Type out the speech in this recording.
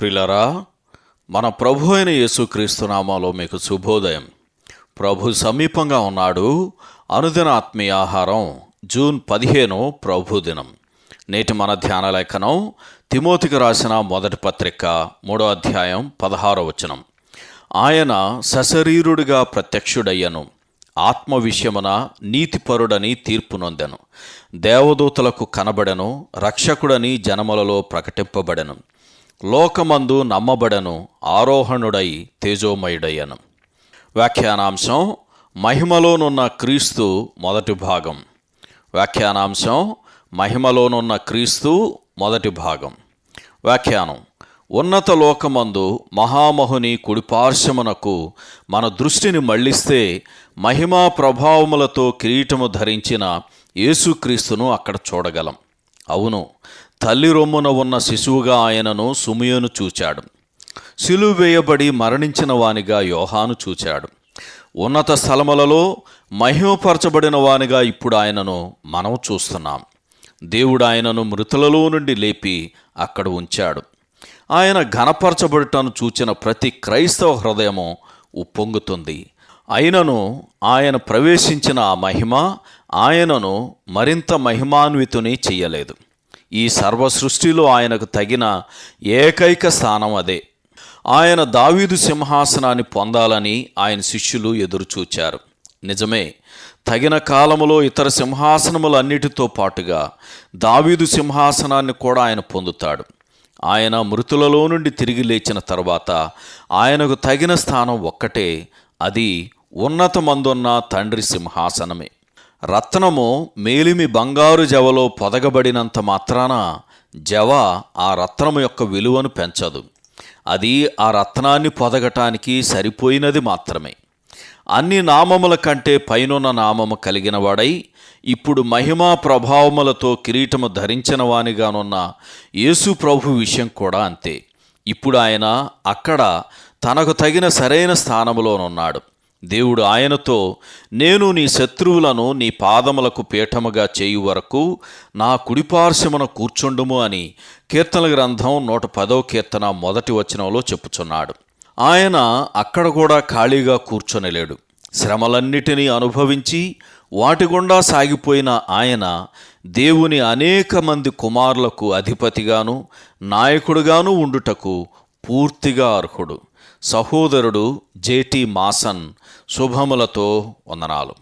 ప్రిలరా మన ప్రభు అయిన యేసుక్రీస్తు నామాలో మీకు శుభోదయం. ప్రభు సమీపంగా ఉన్నాడు. అనుదిన ఆత్మీయ ఆహారం జూన్ పదిహేను ప్రభు దినం. నేటి మన ధ్యాన లేఖనం తిమోతికి రాసిన మొదటి పత్రిక మూడో అధ్యాయం పదహారో వచనం. ఆయన సశరీరుడిగా ప్రత్యక్షుడయ్యను. ఆత్మ విషయమున నీతిపరుడని తీర్పు నొందెను. దేవదూతలకు కనబడెను. రక్షకుడని జనములలో ప్రకటింపబడెను. లోకమందు నమ్మబడను ఆరోహణుడై తేజోమయుడయ్యను. వ్యాఖ్యానాంశం మహిమలోనున్న క్రీస్తు మొదటి భాగం. వ్యాఖ్యానాంశం మహిమలోనున్న క్రీస్తు మొదటి భాగం. వ్యాఖ్యానం ఉన్నత లోకమందు మహామహుని కుడిపార్శ్వమునకు మన దృష్టిని మళ్ళిస్తే మహిమా ప్రభావములతో కిరీటము ధరించిన యేసుక్రీస్తును అక్కడ చూడగలం. అవును తల్లి రొమ్మున ఉన్న శిశువుగా ఆయనను సుమియోను చూచాడు. సిలువు వేయబడి మరణించిన వానిగా యోహాను చూచాడు. ఉన్నత స్థలములలో మహిమపరచబడిన వానిగా ఇప్పుడు ఆయనను మనం చూస్తున్నాం. దేవుడు ఆయనను మృతులలో నుండి లేపి అక్కడ ఉంచాడు. ఆయన ఘనపరచబడటను చూచిన ప్రతి క్రైస్తవ హృదయము ఉప్పొంగుతుంది. అయినను ఆయన ప్రవేశించిన ఆ మహిమ ఆయనను మరింత మహిమాన్వితుని చేయలేదు. ఈ సర్వ సృష్టిలో ఆయనకు తగిన ఏకైక స్థానం అదే. ఆయన దావీదు సింహాసనాన్ని పొందాలని ఆయన శిష్యులు ఎదురుచూచారు. నిజమే తగిన కాలములో ఇతర సింహాసనములన్నిటితో పాటుగా దావీదు సింహాసనాన్ని కూడా ఆయన పొందుతాడు. ఆయన మృతులలో నుండి తిరిగి లేచిన తర్వాత ఆయనకు తగిన స్థానం ఒక్కటే అది ఉన్నతమందున్న తండ్రి సింహాసనమే. రత్నము మేలిమి బంగారు జవలో పొదగబడినంత మాత్రాన జవ ఆ రత్నము యొక్క విలువను పెంచదు. అది ఆ రత్నాన్ని పొదగటానికి సరిపోయినది మాత్రమే. అన్ని నామముల కంటే పైనున్న నామము కలిగిన వాడై ఇప్పుడు మహిమా ప్రభావములతో కిరీటము ధరించిన వానిగానున్న యేసు ప్రభు విషయం కూడా అంతే. ఇప్పుడు ఆయన అక్కడ తనకు తగిన సరైన స్థానములోనున్నాడు. దేవుడు ఆయనతో నేను నీ శత్రువులను నీ పాదములకు పీఠముగా చేయు వరకు నా కుడిపార్శ్వమున కూర్చుండుము అని కీర్తన గ్రంథం నూట పదో కీర్తన మొదటి వచనంలో చెప్పుచున్నాడు. ఆయన అక్కడ కూడా ఖాళీగా కూర్చొనలేడు. శ్రమలన్నిటినీ అనుభవించి వాటి గుండా సాగిపోయిన ఆయన దేవుని అనేక మంది కుమారులకు అధిపతిగాను నాయకుడుగాను ఉండుటకు పూర్తిగా అర్హుడు. సహోదరుడు జేటి మాసన్ శుభములతో వందనాలు.